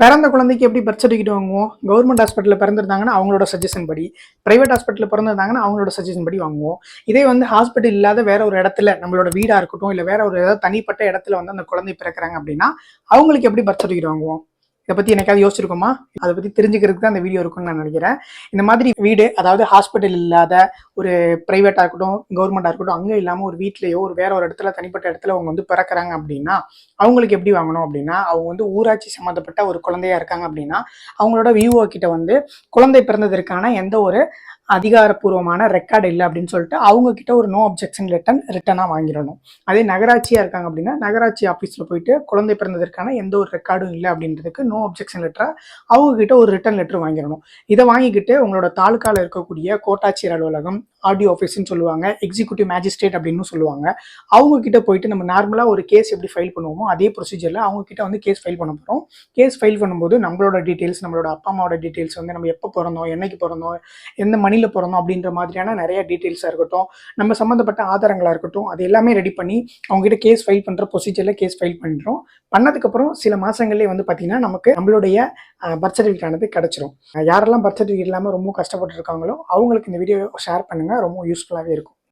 பிறந்த குழந்தைக்கு எப்படி பர்த் சர்டிஃபிகேட் வாங்குவோம்? கவர்மெண்ட் ஹாஸ்பிட்டலில் பிறந்திருந்தாங்கன்னா அவங்களோட சஜஷன் படி. பிரைவேட் ஹாஸ்பிட்டலில் பிறந்திருந்தாங்கன்னா அவங்களோட சஜஷன் படி வாங்குவோம். இதே வந்து ஹாஸ்பிட்டல் இல்லாத வேற ஒரு இடத்துல நம்மளோட வீடாக இருக்கட்டும் இல்லை வேற ஒரு ஏதாவது தனிப்பட்ட இடத்துல வந்து அந்த குழந்தை பிறக்கிறாங்க அப்படின்னா அவங்களுக்கு எப்படி பர்த் சர்டிஃபிகேட் வாங்குவோம்? இதை பத்தி எனக்காவது யோசிச்சிருக்கோமா? அதை பத்தி தெரிஞ்சுக்கிறதுக்கு தான் இந்த வீடியோ இருக்கும்னு நான் நினைக்கிறேன். இந்த மாதிரி வீடு அதாவது ஹாஸ்பிட்டல் இல்லாத ஒரு பிரைவேட்டா இருக்கட்டும் கவர்மெண்டா இருக்கட்டும் அங்கே இல்லாம ஒரு வீட்லயோ ஒரு வேற ஒரு இடத்துல தனிப்பட்ட இடத்துல அவங்க வந்து பிறக்கிறாங்க அப்படின்னா அவங்களுக்கு எப்படி வாங்கணும் அப்படின்னா அவங்க வந்து ஊராட்சி சம்மந்தப்பட்ட ஒரு குழந்தையா இருக்காங்க அப்படின்னா அவங்களோட வியூஓ கிட்ட வந்து குழந்தை பிறந்ததற்கான எந்த ஒரு அதிகாரப்பூர்வமான ரெக்கார்டு இல்லை அப்படின்னு சொல்லிட்டு அவங்க கிட்ட ஒரு நோ அப்ஜெக்ஷன் லெட்டர் ரிட்டனாக வாங்கிடணும். அதே நகராட்சியாக இருக்காங்க அப்படின்னா நகராட்சி ஆஃபீஸில் போயிட்டு குழந்தை பிறந்ததற்கான எந்த ஒரு ரெக்கார்டும் இல்லை அப்படின்றதுக்கு நோ அப்ஜெக்ஷன் லெட்டராக அவங்க கிட்ட ஒரு ரிட்டன் லெட்டர் வாங்கிடணும். இதை வாங்கிக்கிட்டு உங்களோட தாலுக்காவில் இருக்கக்கூடிய கோட்டாட்சியர் அலுவலகம் ஆர்டிஓ ஆஃபீஸ்னு சொல்லுவாங்க எக்ஸிக்யூட்டிவ் மேஜிஸ்ட்ரேட் அப்படின்னு சொல்லுவாங்க. அவங்க கிட்ட போயிட்டு நம்ம நார்மலாக ஒரு கேஸ் எப்படி ஃபைல் பண்ணுவோமோ அதே ப்ரொசீஜரில் அவங்க கிட்ட வந்து கேஸ் ஃபைல் பண்ண போகிறோம் கேஸ் ஃபைல் பண்ணும்போது நம்மளோட டீட்டெயில்ஸ் நம்மளோட அப்பா அம்மாவோட டீட்டெயில்ஸ் வந்து நம்ம எப்போ பிறந்தோம் என்னைக்கு பிறந்தோம் எந்த மணி மணியில் பிறந்தோம் அப்படின்ற மாதிரியான நிறைய டீட்டெயில்ஸாக இருக்கட்டும் நம்ம சம்மந்தப்பட்ட ஆதாரங்களாக இருக்கட்டும் அது எல்லாமே ரெடி பண்ணி அவங்க கிட்ட கேஸ் ஃபைல் பண்ணுற ப்ரொசீஜரில் கேஸ் ஃபைல் பண்ணுறோம் பண்ணதுக்கப்புறம் சில மாதங்கள்லேயே வந்து பார்த்தீங்கன்னா நமக்கு நம்மளுடைய பர்த் சர்டிஃபிகேட் ஆனது கிடச்சிரும். யாரெல்லாம் பர்த் சர்டிஃபிகேட் இல்லாமல் ரொம்ப கஷ்டப்பட்டு இருக்காங்களோ அவங்களுக்கு இந்த வீடியோ ஷேர் பண்ணுங்கள் ரொம்ப யூஸ்ஃபுல்லாகவே இருக்கும்.